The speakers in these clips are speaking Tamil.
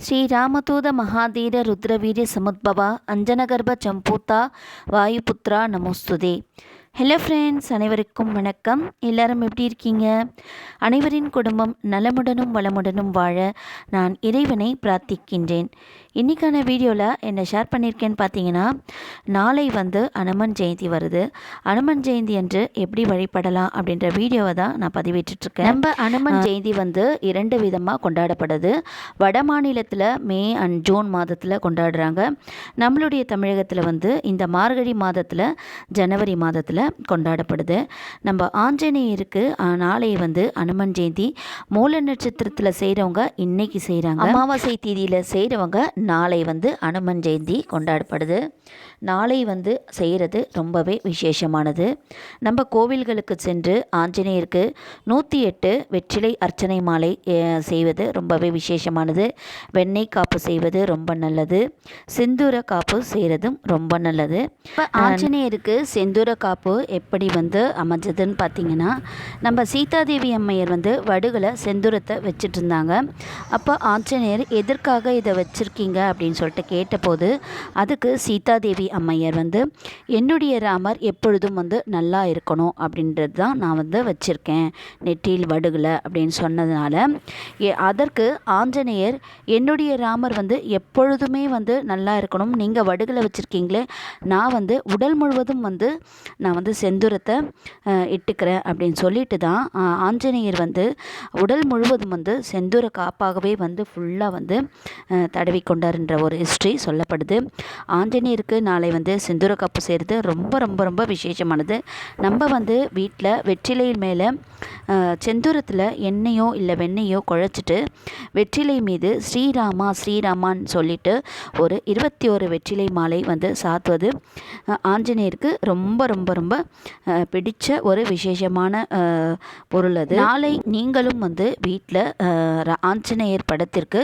ಶ್ರೀರಾಮದೂತ ಮಹಾಧೀರ ರುದ್ರವೀರ್ಯ ಸಮುದ್ಭವ ಅಂಜನಗರ್ಭ ಚಂಪೂತಾ வாயுபுத்ரா நமோஸ்துதே ஹலோ ஃப்ரெண்ட்ஸ் அனைவருக்கும் வணக்கம் எல்லாரும் எப்படி இருக்கீங்க அனைவரின் குடும்பம் நலமுடனும் வளமுடனும் வாழ நான் இறைவனை பிரார்த்திக்கின்றேன் இன்றைக்கான வீடியோவில் என்ன ஷேர் பண்ணியிருக்கேன்னு பார்த்தீங்கன்னா நாளை வந்து அனுமன் ஜெயந்தி வருது. அனுமன் ஜெயந்தி அன்று எப்படி வழிபடலாம் அப்படின்ற வீடியோவை தான் நான் பதிவிட்டுருக்கேன் நம்ம அனுமன் ஜெயந்தி வந்து இரண்டு விதமாக கொண்டாடப்படுது. வட மாநிலத்தில் மே அண்ட் ஜூன் மாதத்தில் கொண்டாடுறாங்க. நம்மளுடைய தமிழகத்தில் வந்து இந்த மார்கழி மாதத்தில் ஜனவரி மாதத்தில் கொண்டாடப்படுது. நம்ம ஆஞ்சநேயருக்கு நாளை வந்து அனுமன் ஜெயந்தி மூல நட்சத்திரத்தில் செய்கிறவங்க இன்னைக்கு செய்கிறாங்க அமாவாசை தேதியில் செய்கிறவங்க நாளை வந்து அனுமன் ஜெயந்தி கொண்டாடப்படுது. நாளை வந்து செய்கிறது ரொம்பவே விசேஷமானது. நம்ம கோவில்களுக்கு சென்று ஆஞ்சநேயருக்கு நூற்றி எட்டு வெற்றிலை அர்ச்சனை மாலை செய்வது ரொம்பவே விசேஷமானது. வெண்ணெய் காப்பு செய்வது ரொம்ப நல்லது. செந்தூர காப்பு செய்கிறதும் ரொம்ப நல்லது. இப்போ ஆஞ்சநேயருக்கு செந்தூர காப்பு எப்படி வந்து அமைஞ்சதுன்னு பார்த்தீங்கன்னா நம்ம சீதாதேவி அம்மையர் வந்து வடுகளை செந்தூரத்தை வச்சுட்டு இருந்தாங்க அப்போ ஆஞ்சநேயர் எதற்காக இதை வச்சுருக்கீங்க? அப்படின்னு சொல்லிட்டு கேட்டபோது அதுக்கு சீதாதேவி அம்மையர் வந்து என்னுடைய ராமர் எப்பொழுதும் வந்து நல்லா இருக்கணும் அப்படின்றது தான் நான் வந்து வச்சுருக்கேன். நெற்றியில் வடுகலை அப்படின்னு சொன்னதுனால எ- அதற்கு ஆஞ்சநேயர் என்னுடைய ராமர் வந்து எப்பொழுதுமே வந்து நல்லா இருக்கணும். நீங்கள் வடுகளை வச்சுருக்கீங்களே நான் வந்து உடல் முழுவதும் வந்து நான் வந்து செந்துரத்தை இட்டுக்கிறேன் அப்படின்னு சொல்லிட்டு தான் ஆஞ்சநேயர் வந்து உடல் முழுவதும் வந்து செந்துர காப்பாகவே வந்து ஃபுல்லாக வந்து தடவிக்கொண்டு கொண்டாருன்ற ஒரு ஹிஸ்ட்ரி சொல்லப்படுது. ஆஞ்சநேயருக்கு நாளை வந்து செந்தூர கப்பு செய்கிறது ரொம்ப ரொம்ப ரொம்ப விசேஷமானது. நம்ம வந்து வீட்டில் வெற்றிலையில் மேலே செந்தூரத்தில் எண்ணெயோ இல்லை வெண்ணெயோ குழச்சிட்டு வெற்றிலை மீது ஸ்ரீராமா ஸ்ரீராமான்னு சொல்லிட்டு ஒரு இருபத்தி ஒரு வெற்றிலை மாலை வந்து சாத்துவது ஆஞ்சநேயருக்கு ரொம்ப ரொம்ப ரொம்ப பிடித்த ஒரு விசேஷமான பொருள் அது. நாளை நீங்களும் வந்து வீட்டில் ஆஞ்சநேயர் படத்திற்கு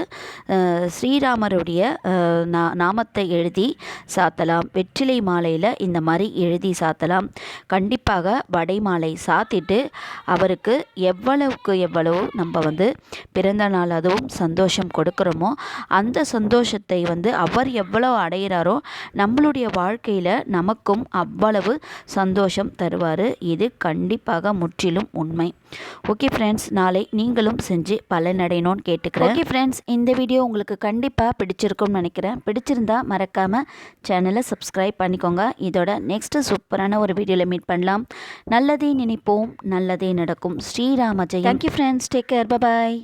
அஹ், ஸ்ரீராமருடைய அஹ், நா- நாமத்தை எழுதி சாத்தலாம். வெற்றிலை மாலையில் இந்த மாதிரி எழுதி சாத்தலாம். கண்டிப்பாக வடை மாலை சாத்திட்டு அவருக்கு எவ்வளவுக்கு எவ்வளவு நம்ம வந்து பிறந்த நாள் அதுவும் சந்தோஷம் கொடுக்குறோமோ அந்த சந்தோஷத்தை வந்து அவர் எவ்வளவு அடைகிறாரோ நம்மளுடைய வாழ்க்கையில் நமக்கும் அவ்வளவு சந்தோஷம் தருவார். இது கண்டிப்பாக முற்றிலும் உண்மை. ஓகே ஃப்ரெண்ட்ஸ் நாளை நீங்களும் செஞ்சு பலனடையணும்னு கேட்டுக்கிறேன். ஓகே ஃப்ரெண்ட்ஸ் இந்த வீடியோ உங்களுக்கு கண்டிப்பாக பிடிச்சிருக்கும்னு நினைக்கிறேன். பிடிச்சிருந்தா மறக்காமல் சேனலை சப்ஸ்கிரைப் பண்ணிக்கோங்க. இதோட நெக்ஸ்ட்டு சூப்பரான ஒரு வீடியோவில் மீட் பண்ணலாம். நல்லதே நினைப்போம் நல்லதே நடக்கும். ஸ்ரீராம ஜெயம். Thank you friends take care bye bye